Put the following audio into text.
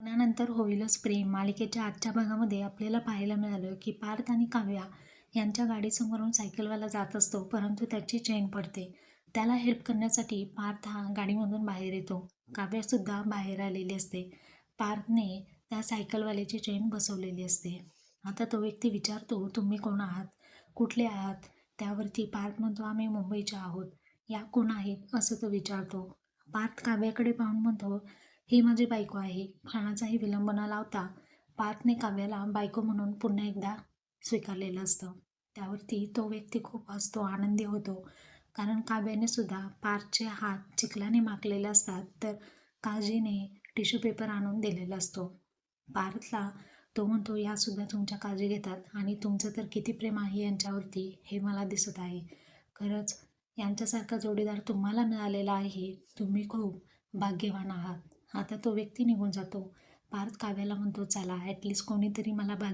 लग्नानंतर होईलच प्रेम. मालिकेच्या आजच्या भागामध्ये आपल्याला पाहायला मिळालं की पार्थ आणि काव्या यांच्या गाडीसमोरून सायकलवाला जात असतो परंतु त्याची चेन पडते. त्याला हेल्प करण्यासाठी पार्थ हा गाडीमधून बाहेर येतो. काव्यासुद्धा बाहेर आलेली असते. पार्थने त्या सायकलवाल्याची चेन बसवलेली असते. आता तो व्यक्ती विचारतो तुम्ही कोण आहात? कुठले आहात? त्यावरती पार्थ म्हणतो आम्ही मुंबईच्या आहोत. या कोण आहेत? असं तो विचारतो. पार्थ काव्याकडे पाहून म्हणतो ही माझी बायको आहे. क्षणाचाही विलंब न लावता पार्थने काव्याला बायको म्हणून पुन्हा एकदा स्वीकारलेलं असतं. त्यावरती तो व्यक्ती खूप हसतो आनंदी होतो. कारण काव्याने सुद्धा पार्थचे हात चिखलाने माखलेले असतात तर काळजीने टिश्यू पेपर आणून दिलेला असतो. पार्थला तो म्हणतो यासुद्धा तुमच्या काळजी घेतात आणि तुमचं तर किती प्रेम आहे यांच्यावरती हे मला दिसत आहे. खरंच यांच्यासारखा जोडीदार तुम्हाला मिळालेला आहे. तुम्ही खूप भाग्यवान आहात. आता तो व्यक्ती निघून जातो. पार्थ काव्याला म्हणतो चला ॲटलिस्ट कोणीतरी मला बा